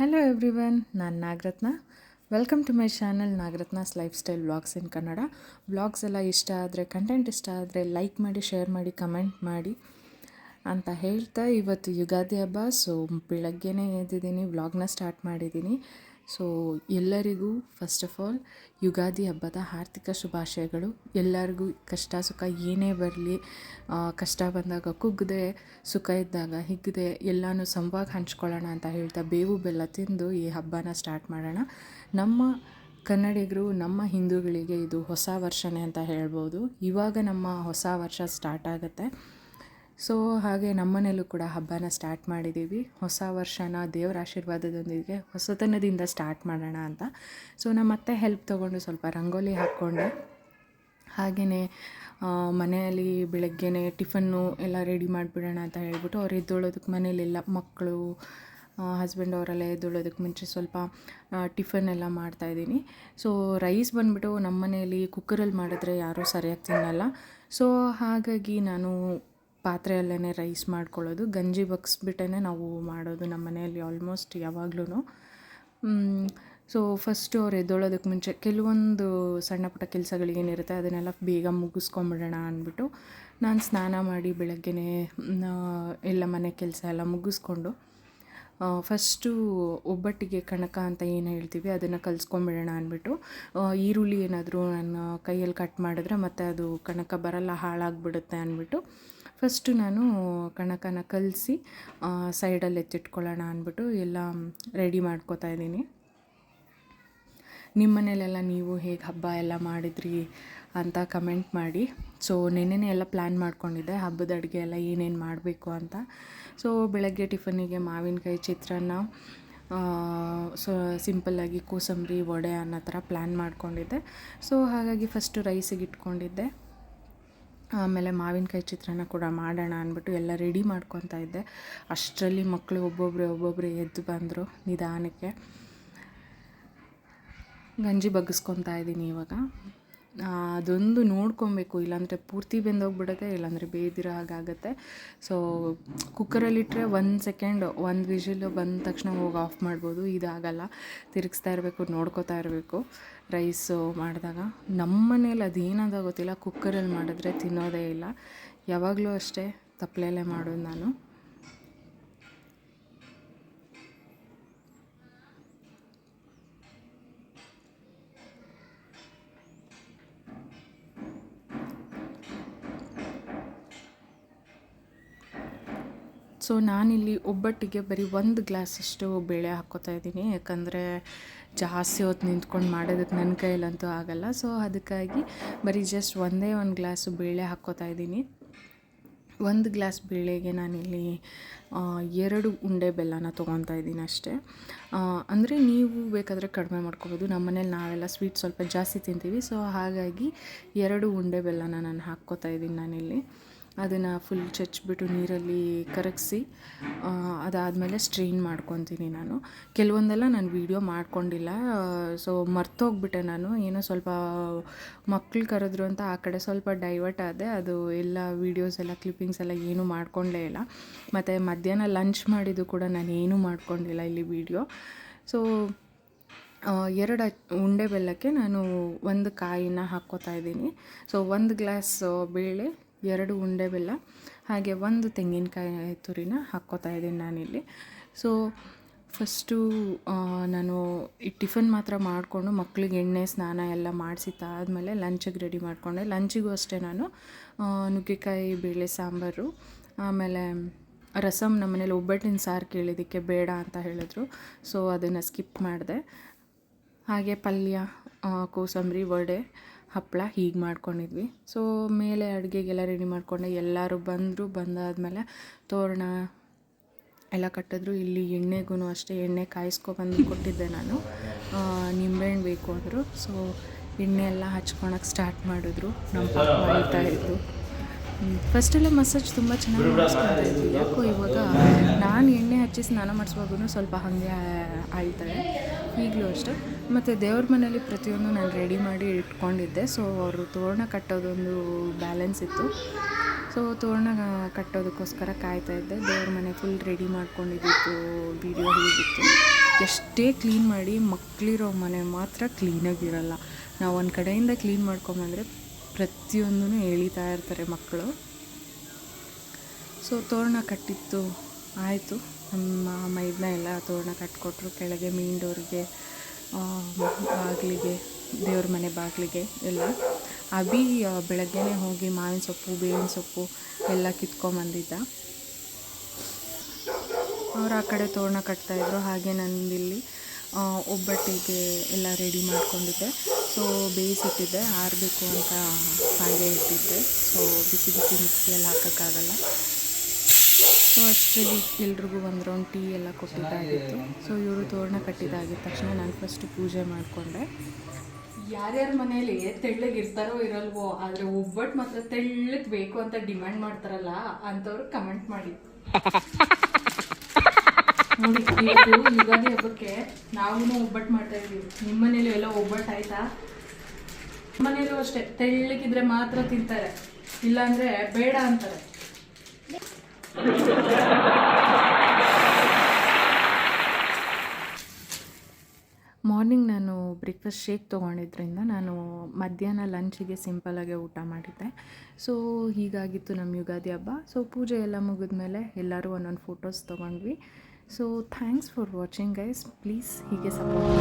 Hello everyone ನಾನು Nagaratna. Welcome to my channel Nagaratna's lifestyle vlogs in Kannada vlogs ಎಲ್ಲ ಇಷ್ಟ ಆದರೆ content ಇಷ್ಟ ಆದರೆ ಲೈಕ್ ಮಾಡಿ ಶೇರ್ ಮಾಡಿ ಕಮೆಂಟ್ ಮಾಡಿ ಅಂತ ಹೇಳ್ತಾ ಇವತ್ತು ಯುಗಾದಿ ಹಬ್ಬ ಸೊ ಬೆಳಗ್ಗೆನೇ ಎದ್ದಿದ್ದೀನಿ ವ್ಲಾಗ್ನ ಸ್ಟಾರ್ಟ್ ಮಾಡಿದ್ದೀನಿ. ಸೊ ಎಲ್ಲರಿಗೂ ಫಸ್ಟ್ ಆಫ್ ಆಲ್ ಯುಗಾದಿ ಹಬ್ಬದ ಆರ್ಥಿಕ ಶುಭಾಶಯಗಳು. ಎಲ್ಲರಿಗೂ ಕಷ್ಟ ಸುಖ ಏನೇ ಬರಲಿ ಕಷ್ಟ ಬಂದಾಗ ಕುಗ್ಗದೆ ಸುಖ ಇದ್ದಾಗ ಹಿಗ್ಗದೆ ಎಲ್ಲನೂ ಸಮವಾಗಿ ಹಂಚ್ಕೊಳ್ಳೋಣ ಅಂತ ಹೇಳ್ತಾ ಬೇವು ಬೆಲ್ಲ ತಿಂದು ಈ ಹಬ್ಬನ ಸ್ಟಾರ್ಟ್ ಮಾಡೋಣ. ನಮ್ಮ ಕನ್ನಡಿಗರು, ನಮ್ಮ ಹಿಂದೂಗಳಿಗೆ ಇದು ಹೊಸ ವರ್ಷನೇ ಅಂತ ಹೇಳ್ಬೋದು. ಇವಾಗ ನಮ್ಮ ಹೊಸ ವರ್ಷ ಸ್ಟಾರ್ಟ್ ಆಗುತ್ತೆ. ಸೊ ಹಾಗೆ ನಮ್ಮನೇಲೂ ಕೂಡ ಹಬ್ಬನ ಸ್ಟಾರ್ಟ್ ಮಾಡಿದ್ದೀವಿ. ಹೊಸ ವರ್ಷನ ದೇವರ ಆಶೀರ್ವಾದದೊಂದಿಗೆ ಹೊಸತನದಿಂದ ಸ್ಟಾರ್ಟ್ ಮಾಡೋಣ ಅಂತ. ಸೊ ನಮ್ಮ ಅತ್ತೆ ಹೆಲ್ಪ್ ತೊಗೊಂಡು ಸ್ವಲ್ಪ ರಂಗೋಲಿ ಹಾಕ್ಕೊಂಡೆ. ಹಾಗೆಯೇ ಮನೆಯಲ್ಲಿ ಬೆಳಗ್ಗೆನೇ ಟಿಫನ್ನು ಎಲ್ಲ ರೆಡಿ ಮಾಡಿಬಿಡೋಣ ಅಂತ ಹೇಳ್ಬಿಟ್ಟು ಅವ್ರು ಎದ್ದೊಳೋದಕ್ಕೆ ಮನೇಲೆಲ್ಲ ಮಕ್ಕಳು ಹಸ್ಬೆಂಡ್ ಅವರೆಲ್ಲ ಎದ್ದೊಳೋದಕ್ಕೆ ಮುಂಚೆ ಸ್ವಲ್ಪ ಟಿಫನ್ ಎಲ್ಲ ಮಾಡ್ತಾಯಿದ್ದೀನಿ ಸೊ ರೈಸ್ ಬಂದುಬಿಟ್ಟು ನಮ್ಮ ಮನೆಯಲ್ಲಿ ಕುಕ್ಕರಲ್ಲಿ ಮಾಡಿದ್ರೆ ಯಾರೂ ಸರಿಯಾಗಿ ತಿನ್ನಲ್ಲ. ಸೊ ಹಾಗಾಗಿ ನಾನು ಪಾತ್ರೆಯಲ್ಲೇ ರೈಸ್ ಮಾಡ್ಕೊಳ್ಳೋದು. ಗಂಜಿ ಬಗ್ಸ್ಬಿಟ್ಟೇ ನಾವು ಮಾಡೋದು ನಮ್ಮ ಮನೆಯಲ್ಲಿ ಆಲ್ಮೋಸ್ಟ್ ಯಾವಾಗ್ಲೂ ಸೊ ಫಸ್ಟು ಅವ್ರು ಎದ್ದೊಳೋದಕ್ಕೆ ಮುಂಚೆ ಕೆಲವೊಂದು ಸಣ್ಣ ಪುಟ್ಟ ಕೆಲಸಗಳಿಗೇನಿರುತ್ತೆ ಅದನ್ನೆಲ್ಲ ಬೇಗ ಮುಗಿಸ್ಕೊಂಬಿಡೋಣ ಅಂದ್ಬಿಟ್ಟು ನಾನು ಸ್ನಾನ ಮಾಡಿ ಬೆಳಗ್ಗೆನೇ ಎಲ್ಲ ಮನೆ ಕೆಲಸ ಎಲ್ಲ ಮುಗಿಸ್ಕೊಂಡು ಫಸ್ಟು ಒಬ್ಬಟ್ಟಿಗೆ ಕಣಕ ಅಂತ ಏನು ಹೇಳ್ತೀವಿ ಅದನ್ನು ಕಲಿಸ್ಕೊಂಬಿಡೋಣ ಅಂದ್ಬಿಟ್ಟು ಈರುಳ್ಳಿ ಏನಾದರೂ ನಾನು ಕೈಯಲ್ಲಿ ಕಟ್ ಮಾಡಿದ್ರೆ ಮತ್ತು ಅದು ಕಣಕ ಬರಲ್ಲ ಹಾಳಾಗಿಬಿಡುತ್ತೆ ಅಂದ್ಬಿಟ್ಟು ಫಸ್ಟು ನಾನು ಕಣಕನ ಕಲಸಿ ಸೈಡಲ್ಲಿ ಎತ್ತಿಟ್ಕೊಳ್ಳೋಣ ಅಂದ್ಬಿಟ್ಟು ಎಲ್ಲ ರೆಡಿ ಮಾಡ್ಕೋತಾ ಇದ್ದೀನಿ. ನಿಮ್ಮ ಮನೇಲೆಲ್ಲ ನೀವು ಹೇಗೆ ಹಬ್ಬ ಎಲ್ಲ ಮಾಡಿದ್ರಿ ಅಂತ ಕಮೆಂಟ್ ಮಾಡಿ. ಸೊ, ನೆನ್ನೆನೇ ಎಲ್ಲ ಪ್ಲ್ಯಾನ್ ಮಾಡ್ಕೊಂಡಿದ್ದೆ ಹಬ್ಬದ ಅಡುಗೆ ಎಲ್ಲ ಏನೇನು ಮಾಡಬೇಕು ಅಂತ. ಸೊ, ಬೆಳಗ್ಗೆ ಟಿಫನಿಗೆ ಮಾವಿನಕಾಯಿ ಚಿತ್ರಾನ್ನ ಸೊ, ಸಿಂಪಲ್ಲಾಗಿ ಕೋಸಂಬರಿ, ವಡೆ ಅನ್ನೋ ಥರ ಪ್ಲ್ಯಾನ್ ಮಾಡ್ಕೊಂಡಿದ್ದೆ. ಸೊ, ಹಾಗಾಗಿ ಫಸ್ಟು ರೈಸಿಗೆ ಇಟ್ಕೊಂಡಿದ್ದೆ. ಆಮೇಲೆ ಮಾವಿನಕಾಯಿ ಚಿತ್ರಾನ್ನ ಕೂಡ ಮಾಡೋಣ ಅಂದ್ಬಿಟ್ಟು ಎಲ್ಲ ರೆಡಿ ಮಾಡ್ಕೊತಾ ಇದ್ದೆ. ಅಷ್ಟರಲ್ಲಿ ಮಕ್ಕಳು ಒಬ್ಬೊಬ್ಬರು ಒಬ್ಬೊಬ್ಬರೇ ಎದ್ದು ಬಂದರು ನಿಧಾನಕ್ಕೆ. ಗಂಜಿ ಬಗ್ಗಿಸ್ಕೊತಾ ಇದ್ದೀನಿ ಇವಾಗ. ಅದೊಂದು ನೋಡ್ಕೊಬೇಕು, ಇಲ್ಲಾಂದರೆ ಪೂರ್ತಿ ಬೆಂದೋಗ್ಬಿಡುತ್ತೆ, ಇಲ್ಲಾಂದರೆ ಬೇಯ್ದಿರೋ ಹಾಗಾಗತ್ತೆ ಸೊ ಕುಕ್ಕರಲ್ಲಿಟ್ಟರೆ ಒಂದು ಸೆಕೆಂಡ್ ಒಂದು ವಿಷಿಲ್ ಬಂದ ತಕ್ಷಣ ಹೋಗಿ ಆಫ್ ಮಾಡ್ಬೋದು, ಇದಾಗಲ್ಲ. ತಿರುಗಿಸ್ತಾ ಇರಬೇಕು, ನೋಡ್ಕೋತಾ ಇರಬೇಕು. ರೈಸು ಮಾಡಿದಾಗ ನಮ್ಮ ಮನೇಲಿ ಅದೇನಾದ ಗೊತ್ತಿಲ್ಲ ಕುಕ್ಕರಲ್ಲಿ ಮಾಡಿದ್ರೆ ತಿನ್ನೋದೇ ಇಲ್ಲ. ಯಾವಾಗಲೂ ಅಷ್ಟೇ ತಪ್ಪಲೆಲ್ಲೇ ಮಾಡೋದು ನಾನು. ಸೊ ನಾನಿಲ್ಲಿ ಒಬ್ಬಟ್ಟಿಗೆ ಬರೀ ಒಂದು ಗ್ಲಾಸಷ್ಟು ಬೇಳೆ ಹಾಕ್ಕೋತಾ ಇದ್ದೀನಿ. ಯಾಕಂದರೆ ಜಾಸ್ತಿ ಹೊತ್ತು ನಿಂತ್ಕೊಂಡು ಮಾಡೋದಕ್ಕೆ ನನ್ನ ಕೈಯಲ್ಲಂತೂ ಆಗಲ್ಲ. ಸೊ ಅದಕ್ಕಾಗಿ ಬರೀ ಜಸ್ಟ್ ಒಂದೇ ಒಂದು ಗ್ಲಾಸು ಬೇಳೆ ಹಾಕ್ಕೋತಾ ಇದ್ದೀನಿ. ಒಂದು ಗ್ಲಾಸ್ ಬೇಳೆಗೆ ನಾನಿಲ್ಲಿ ಎರಡು ಉಂಡೆ ಬೆಲ್ಲನ ತೊಗೊತಾ ಇದ್ದೀನಿ ಅಷ್ಟೇ. ಅಂದರೆ ನೀವು ಬೇಕಾದರೆ ಕಡಿಮೆ ಮಾಡ್ಕೋಬೋದು. ನಮ್ಮ ಮನೇಲಿ ನಾವೆಲ್ಲ ಸ್ವೀಟ್ ಸ್ವಲ್ಪ ಜಾಸ್ತಿ ತಿಂತೀವಿ. ಸೊ ಹಾಗಾಗಿ ಎರಡು ಉಂಡೆ ಬೆಲ್ಲನ ನಾನು ಹಾಕ್ಕೋತಾ ಇದ್ದೀನಿ ನಾನಿಲ್ಲಿ. ಅದನ್ನು ಫುಲ್ ಚಚ್ಚಿಬಿಟ್ಟು ನೀರಲ್ಲಿ ಕರಗಿಸಿ ಅದಾದಮೇಲೆ ಸ್ಟ್ರೈನ್ ಮಾಡ್ಕೊತೀನಿ ನಾನು. ಕೆಲವೊಂದೆಲ್ಲ ನಾನು ವೀಡಿಯೋ ಮಾಡ್ಕೊಂಡಿಲ್ಲ. ಸೊ ಮರ್ತೋಗ್ಬಿಟ್ಟೆ ನಾನು. ಏನೋ ಸ್ವಲ್ಪ ಮಕ್ಳು ಕರೆದ್ರು ಅಂತ ಆ ಕಡೆ ಸ್ವಲ್ಪ ಡೈವರ್ಟ್ ಆದೆ. ಅದು ಎಲ್ಲ ವೀಡಿಯೋಸ್ ಎಲ್ಲ ಕ್ಲಿಪ್ಪಿಂಗ್ಸ್ ಎಲ್ಲ ಏನೂ ಮಾಡ್ಕೊಂಡೇ ಇಲ್ಲ. ಮತ್ತು ಮಧ್ಯಾಹ್ನ ಲಂಚ್ ಮಾಡಿದ್ದು ಕೂಡ ನಾನು ಏನೂ ಮಾಡ್ಕೊಂಡಿಲ್ಲ ಇಲ್ಲಿ ವೀಡಿಯೋ ಸೊ ಎರಡು ಉಂಡೆ ಬೆಲ್ಲಕ್ಕೆ ನಾನು ಒಂದು ಕಾಯಿನ ಹಾಕ್ಕೋತಾ ಇದ್ದೀನಿ. ಸೊ ಒಂದು ಗ್ಲಾಸ್ ಬೇಳೆ ಎರಡು ಉಂಡೆ ಬೆಲ್ಲ, ಹಾಗೆ ಒಂದು ತೆಂಗಿನಕಾಯಿ ತುರಿನ ಹಾಕ್ಕೋತಾ ಇದ್ದೀನಿ ನಾನಿಲ್ಲಿ. ಸೊ ಫಸ್ಟು ನಾನು ಈ ಟಿಫನ್ ಮಾತ್ರ ಮಾಡಿಕೊಂಡು ಮಕ್ಳಿಗೆ ಎಣ್ಣೆ, ಸ್ನಾನ ಎಲ್ಲ ಮಾಡಿಸಿದ್ದಾದಮೇಲೆ ಲಂಚಿಗೆ ರೆಡಿ ಮಾಡಿಕೊಂಡೆ. ಲಂಚಿಗೂ ಅಷ್ಟೇ ನಾನು ನುಗ್ಗೆಕಾಯಿ, ಬೇಳೆ, ಸಾಂಬಾರು, ಆಮೇಲೆ ರಸಮ್ ನಮ್ಮನೇಲಿ ಒಬ್ಬಟ್ಟಿನ ಸಾರು ಕೇಳಿದ್ದಕ್ಕೆ ಬೇಡ ಅಂತ ಹೇಳಿದ್ರು. ಸೊ ಅದನ್ನು ಸ್ಕಿಪ್ ಮಾಡಿದೆ. ಹಾಗೆ ಪಲ್ಯ ಕೋಸಂಬರಿ, ವಡೆ ಹಪ್ಪಳ ಹೀಗೆ ಮಾಡ್ಕೊಂಡಿದ್ವಿ. ಸೊ ಮೇಲೆ ಅಡುಗೆಗೆಲ್ಲ ರೆಡಿ ಮಾಡಿಕೊಂಡೆ. ಎಲ್ಲರೂ ಬಂದರು, ಬಂದಾದಮೇಲೆ ತೋರಣ ಎಲ್ಲ ಕಟ್ಟಿದ್ರು. ಇಲ್ಲಿ ಎಣ್ಣೆಗೂ ಅಷ್ಟೇ, ಎಣ್ಣೆ ಕಾಯಿಸ್ಕೊಬಂದು ಕೊಟ್ಟಿದ್ದೆ ನಾನು. ನಿಂಬೆಹಣ್ಣು ಬೇಕು ಅಂದರು. ಸೊ ಎಣ್ಣೆ ಎಲ್ಲ ಹಚ್ಕೊಳಕ್ಕೆ ಸ್ಟಾರ್ಟ್ ಮಾಡಿದ್ರು. ನಮ್ಮ ಪಾಪ ಮಾಡ್ತಾ ಇದ್ದು ಫಸ್ಟೆಲ್ಲ ಮಸಾಜ್ ತುಂಬ ಚೆನ್ನಾಗಿ ಮಾಡಿಸ್ಕೊತಾ ಇದ್ವಿ. ಯಾಕೋ ಇವಾಗ ನಾನು ಎಣ್ಣೆ ಹಚ್ಚಿ ಸ್ನಾನ ಮಾಡಿಸುವಾಗೂ ಸ್ವಲ್ಪ ಹಾಗೆ ಆಳ್ತಾಳೆ ಈಗಲೂ ಅಷ್ಟೇ. ಮತ್ತು ದೇವ್ರ ಮನೇಲಿ ಪ್ರತಿಯೊಂದು ನಾನು ರೆಡಿ ಮಾಡಿ ಇಟ್ಕೊಂಡಿದ್ದೆ. ಸೊ ಅವರು ತೋರಣ ಕಟ್ಟೋದೊಂದು ಬ್ಯಾಲೆನ್ಸ್ ಇತ್ತು. ಸೊ ತೋರಣ ಕಟ್ಟೋದಕ್ಕೋಸ್ಕರ ಕಾಯ್ತಾ ಇದ್ದೆ. ದೇವ್ರ ಮನೆ ಫುಲ್ ರೆಡಿ ಮಾಡ್ಕೊಂಡಿದ್ದಿತ್ತು ವೀಡಿಯೋ ಹೀಗಿತ್ತು. ಎಷ್ಟೇ ಕ್ಲೀನ್ ಮಾಡಿ ಮಕ್ಕಳಿರೋ ಮನೆ ಮಾತ್ರ ಕ್ಲೀನಾಗಿರಲ್ಲ ನಾವು ಒಂದು ಕಡೆಯಿಂದ ಕ್ಲೀನ್ ಮಾಡ್ಕೊಂಬಂದರೆ ಪ್ರತಿಯೊಂದೂ ಎಳಿತಾ ಇರ್ತಾರೆ ಮಕ್ಕಳು ಸೊ ತೋರಣ ಕಟ್ಟಿತ್ತು ಆಯಿತು. ನಮ್ಮ ಮೈದನ ಎಲ್ಲ ತೋರಣ ಕಟ್ಕೊಟ್ರು. ಕೆಳಗೆ ಮೇನ್ ಡೋರಿಗೆ ಬಾಗಿಲಿಗೆ ದೇವ್ರ ಮನೆ ಬಾಗಿಲಿಗೆ ಎಲ್ಲ. ಆ, ಬೆಳಗ್ಗೆನೇ ಹೋಗಿ ಮಾವಿನ ಸೊಪ್ಪು ಬೇವಿನ ಸೊಪ್ಪು ಎಲ್ಲ ಕಿತ್ಕೊಂಬಂದಿದ್ದ ಅವ್ರು ಆ ಕಡೆ ತೋರಣ ಕಟ್ತಾಯಿದ್ರು ಹಾಗೆ ನಂದಿಲ್ಲಿ ಇಲ್ಲಿ ಒಬ್ಬಟ್ಟಿಗೆ ಎಲ್ಲ ರೆಡಿ ಮಾಡ್ಕೊಂಡಿದ್ದೆ. ಸೊ ಬೇಯಿಸಿಟ್ಟಿದ್ದೆ. ಆರಬೇಕು ಅಂತ ಹಾಗೆ ಇಟ್ಟಿದ್ದೆ. ಸೊ ಬಿಸಿ ಬಿಸಿ ಮಿಕ್ಸಿಯಲ್ಲಿ ಹಾಕೋಕ್ಕಾಗಲ್ಲ. ಸೊ ಅಷ್ಟರಲ್ಲಿ ಎಲ್ರಿಗೂ ಒಂದು ರೌಂಡ್ ಟೀ ಎಲ್ಲ ಕೊಟ್ಟಿದ್ದಾಗಿತ್ತು. ಸೊ ಇವರು ತೋರಣ ಕಟ್ಟಿದ್ದಾಗಿದ್ದ ತಕ್ಷಣ ನಾನು ಫಸ್ಟ್ ಪೂಜೆ ಮಾಡಿಕೊಂಡೆ. ಯಾರ್ಯಾರ ಮನೇಲಿ ತೆಳ್ಳಗಿರ್ತಾರೋ ಇರಲ್ವೋ, ಆದರೆ ಒಬ್ಬಟ್ಟು ಮಾತ್ರ ತೆಳ್ಳಗೆ ಬೇಕು ಅಂತ ಡಿಮ್ಯಾಂಡ್ ಮಾಡ್ತಾರಲ್ಲ ಅಂತವ್ರು ಕಮೆಂಟ್ ಮಾಡಿ. ನೋಡಿ ಯುಗಾದಿ ಹಬ್ಬಕ್ಕೆ ನಾವೂ ಒಬ್ಬಟ್ಟು ಮಾಡ್ತಾ ಇದ್ವಿ ನಿಮ್ಮ ಮನೇಲಿ ಎಲ್ಲ ಒಬ್ಬಟ್ಟು ಆಯ್ತಾ? ಮನೇಲೂ ಅಷ್ಟೇ, ತೆಳ್ಳಗಿದ್ರೆ ಮಾತ್ರ ತಿಂತಾರೆ, ಇಲ್ಲಾಂದ್ರೆ ಬೇಡ ಅಂತಾರೆ. ಮಾರ್ನಿಂಗ್ ನಾನು ಬ್ರೇಕ್ಫಾಸ್ಟ್ ಶೇಕ್ ತೊಗೊಂಡಿದ್ರಿಂದ ನಾನು ಮಧ್ಯಾಹ್ನ ಲಂಚಿಗೆ ಸಿಂಪಲಾಗೆ ಊಟ ಮಾಡಿದ್ದೆ. ಸೊ ಹೀಗಾಗಿತ್ತು ನಮ್ಮ ಯುಗಾದಿ ಹಬ್ಬ. ಸೊ ಪೂಜೆ ಎಲ್ಲ ಮುಗಿದ್ಮೇಲೆ ಎಲ್ಲರೂ ಒಂದೊಂದು ಫೋಟೋಸ್ ತೊಗೊಂಡ್ವಿ. So thanks for watching guys please ಹೀಗೆ ಸಪೋರ್ಟ್